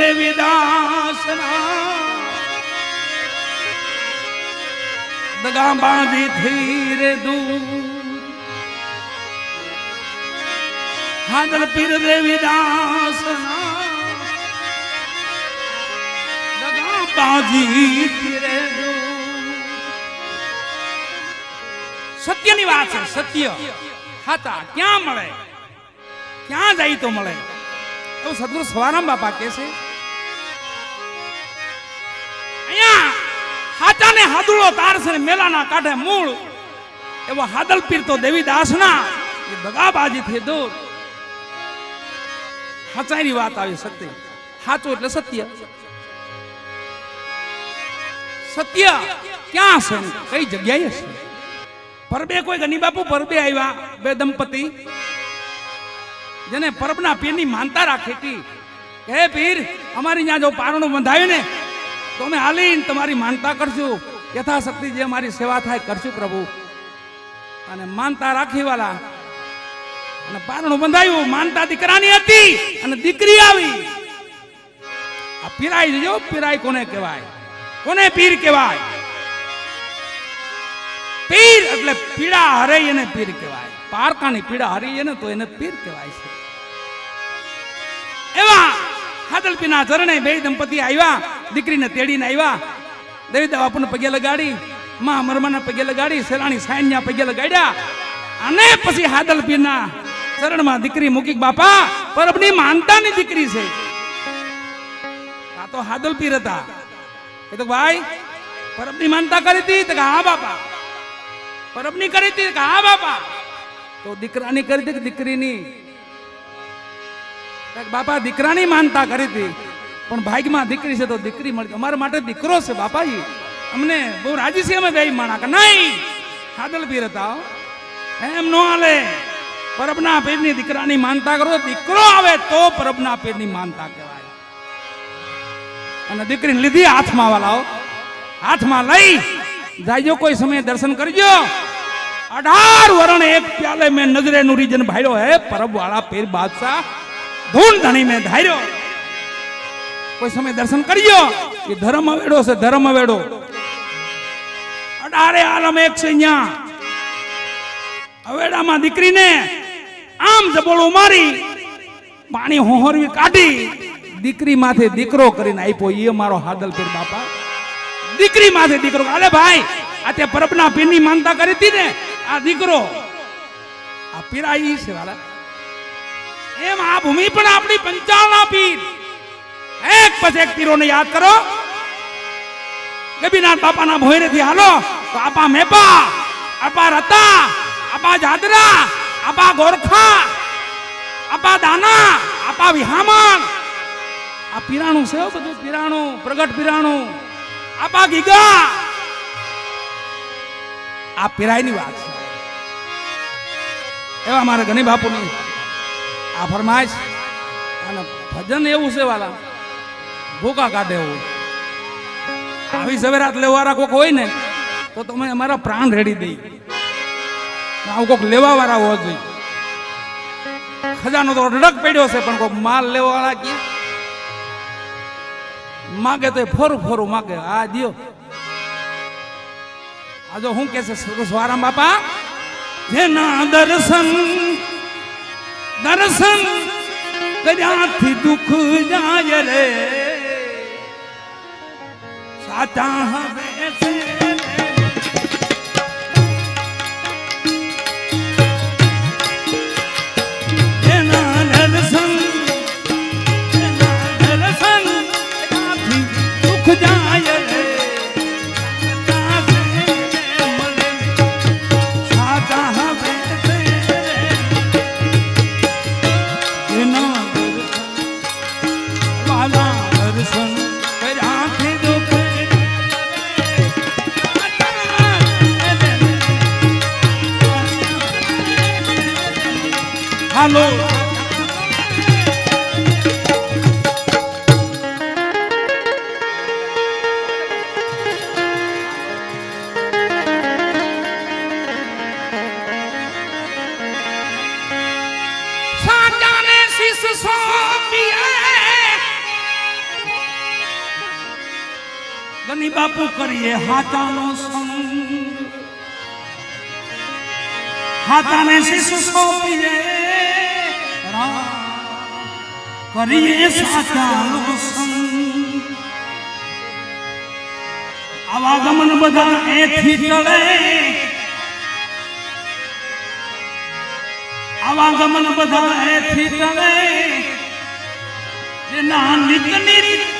પીર દગા બાંધી ધીર દૂર પીર દેવીદાસ દગા બાંધી થઈ સત્યની વાત છે, સત્ય. હતા ક્યાં મળે? ક્યાં જાય તો મળે? તો સદગુરુ સવારામ બાપા કે છે હાચાને હાદુળો તાર છે ને મેલાના કાંઠે મૂળ. એવો હાદલ પીર તો દેવીદાસના. એ દગાબાજી થઈ દૂર. હાચાની વાત આવી સત્ય. હાચું એટલે સત્ય. સત્ય ક્યાં છે કઈ જગ્યાએ છે? પરબે કોઈ ગની બાપુ પરબે આવ્યા બે દંપતી. જેને પરબના પીરની માનતા રાખી હતી. હે પીર, અમારી ત્યાં જો પારણું બંધાયું ને તો અમે તમારી માનતા કરશું. યથાશક્તિ જે મારી સેવા થાય કરશું પ્રભુ. અને માનતા રાખી વાલા. અને પારણું બંધાયું, માનતા દીકરાની હતી અને દીકરી આવી. આ પીરાઈ જો, પીરાઈ કોને કહેવાય? કોને પીર કહેવાય? પીર એટલે પીડા હરે એને પીર કહેવાય. પારકાની પીડા હરી એને તો એને પીર કહેવાય છે. એવા હાદલપીના ચરણે બે દંપતી આવ્યા, દીકરીને તેડીને આવ્યા. દેવી બાપુને પગે લગાડી, મા મરમાના પગે લગાડી, સેલાણી સાયન્યા પગે લગાડ્યા. અને પછી હાદલપીના ચરણમાં દીકરી મૂકી, બાપા, પરબની માનતાની દીકરી છે. આ તો હાદલપીર હતા. એ તો ભાઈ, પરબની માનતા કરી હતી તો હા, બાપા. પરબની કરી હતી હા, બાપા. તો દીકરાની કરી હતી કે દીકરીની? બાપા, દીકરાની માનતા કરી હતી. પણ ભાગ્યમાં દીકરી છે તો દીકરી મળી. અમારા માટે દીકરો છે બાપાજી. અમને બહુ રાજી છે અમે બે માણા કે નહીં. ખાદલ પીર હતા એમ નો હાલે. પરબના પીરની દીકરાની માનતા કરો. દીકરો આવે તો પરબના પીરની માનતા કહેવાય. અને દીકરીને લીધી હાથમાં વાલાઓ હાથમાં લઈ જાયજો કોઈ સમયે દર્શન કરજો. અઢાર વરણ એક પ્યાલે મેં નજરે નુરીજન ભાડ્યો હે. પરબ વાળા પીર બાદશાહ. ધૂન ધણી મેં ધાર્યો. કોઈ સમય દર્શન કર્યો? કે ધર્મ વેડો છે, ધર્મ વેડો અડારે આલમ એક છે ન્યા. અવેડામાં દીકરીને આમ જબોળું મારી, પાણી હોહરવી કાઢી, દીકરી માથે દીકરો કરીને આપ્યો. એ મારો હાદલ પીર બાપા. દીકરી માથે દીકરો. અલે ભાઈ, આ તે પરબના પીરની માનતા કરી હતી ને? આ દીકરો. આ પીરા છે વાલા. એમ આ ભૂમિ પણ આપણી પંચાળના પીર એક પછી એક પીરોને યાદ કરો. ગબીનાથ બાપાના ભોયરેથી હાલો. તો આપા મેપા, આપા રતા, આપા જાદરા, આપા ગોરખા, આપા દાના, આપા વિહામણ. આ પીરાણું છે બધું પીરાણું, પ્રગટ પીરાણું. આપા ગીગા. આ પીરાયની વાત છે. એવા મારા ગણી બાપુની. આ ફરમાઈશ? અને ભજન એવું છે વાલા, ભૂકા કાઢે એવું. આવી સવેરાત લેવાવાળા કોક હોય ને, તો તમે અમારા પ્રાણ રેડી દઈ. આવું કોક લેવા વાળા હોવા જોઈએ. ખજાનો તો અઢળક પડ્યો છે, પણ કોઈ માલ લેવા વાળા કે? માગે તો ફોરું ફોરું માગે. આ દિયો. આ જો હું કે છે સ્વારામ બાપા? જેના દર્શન દર્શન કર્યાથી દુઃખ જાય રે. સાચા હવે છે આલો ધની બાપુ કરીએ હાથાનો સંગ. હાથાને શિશુ સોંપીએ કરીએ સંગ આવાગમન બધા એથી ટળે. આવાગમન બધા એથી ટળે. એના નીત નિત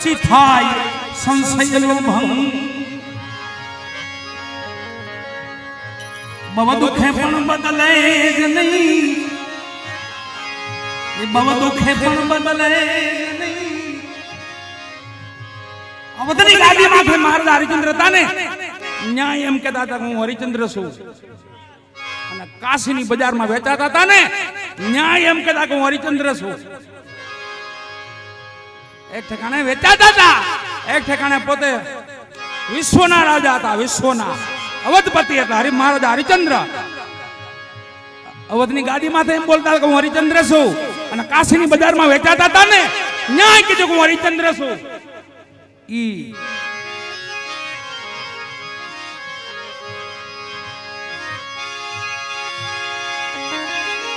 પછી થાય સંશયનો ભંગ. બવ દુખે પણ બદલે જ નહીં. એ બવ દુખે પણ બદલે અવધની ગાદી માથે મહારાજ હરિચંદ્ર. હતા ને ન્યાય એમ કહેતા હતા હું હરિચંદ્ર છું. અને કાશીની બજારમાં વેચાતા હતા ને ન્યાય એમ કહેતા કે હું હરિચંદ્ર છું. એક ઠેકાણે વેચાતા હતા. એક ઠેકાણે પોતે વિશ્વના રાજા હતા, વિશ્વના. અવધપતિ હતા હરિ મહારાજા હરિચંદ્ર. અવધની ગાદીમાંથી એમ બોલતા કે હું હરિચંદ્ર છું. અને કાશીની બજારમાં વેચાતા હતા ને, ન્યાય કીધું કે હું હરિચંદ્ર છું. ઈ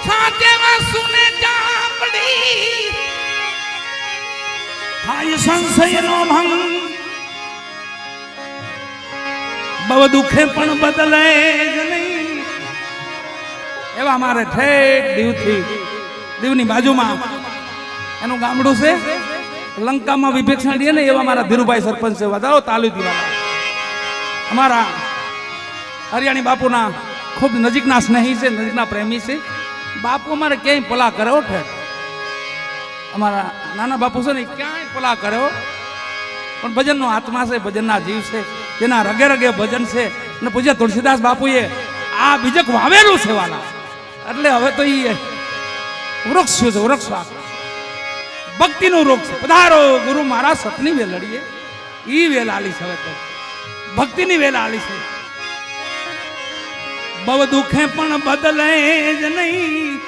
સાચે વસુને ચાપડી થાય સંશયનો ભંગ. બહુ દુખે પણ બદલે જ નહીં. એવા મારે ઠેઠ દીવથી, દીવની બાજુમાં. એનું ગામડું છે. લંકામાં વિભેક્ષણ દે ને એવા મારા ધીરુભાઈ સરપંચ છે. વધારો તાલુકી અમારા હરિયાણી બાપુના ખૂબ નજીકના સ્નેહી છે, નજીકના પ્રેમી છે. બાપુ અમારે ક્યાંય પલા કરે ઠેઠ? અમારા નાના બાપુ છે ને ક્યાંય પલા કર્યો પણ ભજનનો આત્મા છે, ભજનના જીવ છે, જેના રગે રગે ભજન છે. અને પૂજ્ય તુલસીદાસ બાપુએ આ બીજક વાવેલું છે વાલા. એટલે હવે તો એ વૃક્ષ છે, વૃક્ષ. ભક્તિનું વૃક્ષ પધારો ગુરુ મારા સતની વેલડીએ. એ વેલ આલી છે હવે તો. ભક્તિની વેલ આલી છે. બવ દુખે પણ બદલે જ નહીં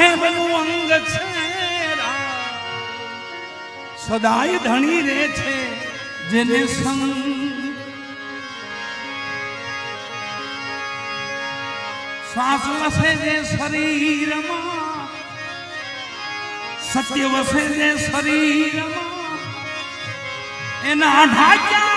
સાહેબનું અંગ છે સદાય ધણી રહે છે જેને સંગ. શ્વાસ વસે જે શરીરમાં, સત્ય વસે જે શરીરમાં. એના ઢાંચ્યા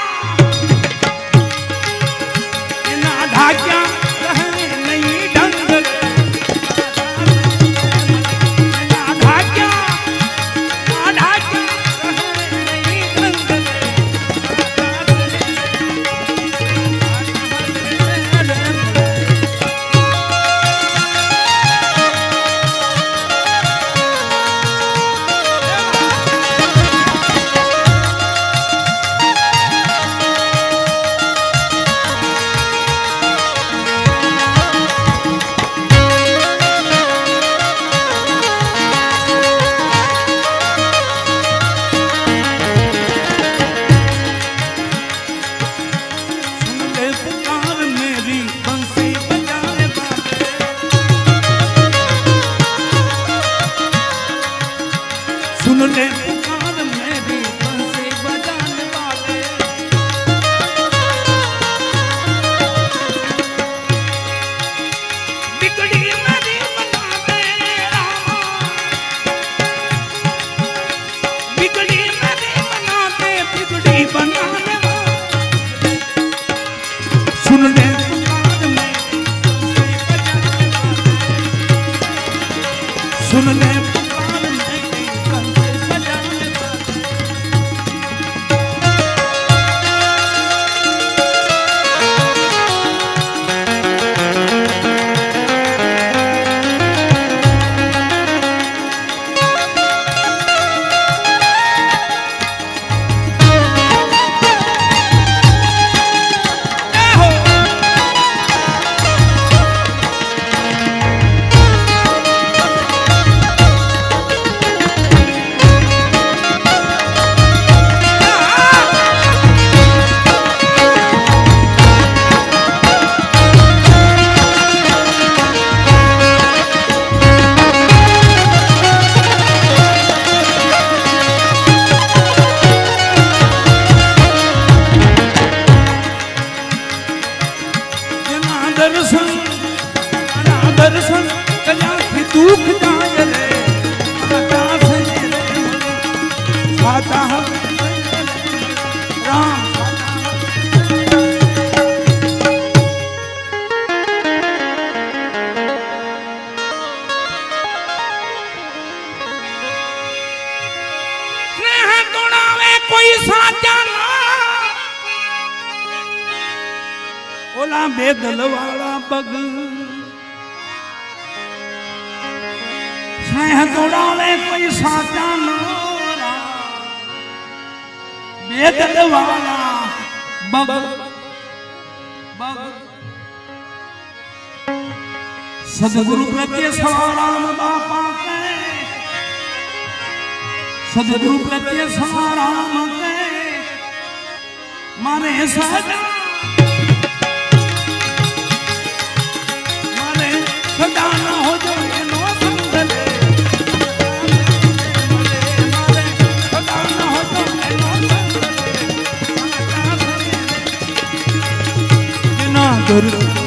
सुन ले खाता राम। ઓલા બે દલવાળા પગ સ્નેહ તોડાવે કોઈ સાચા ના ચંદવાના બગ. બગ. સદગુરુ પ્રત્યે સવારામ બાપા કહે સદગુરુ પ્રત્યે સવારામ કહે મારે સદા করুন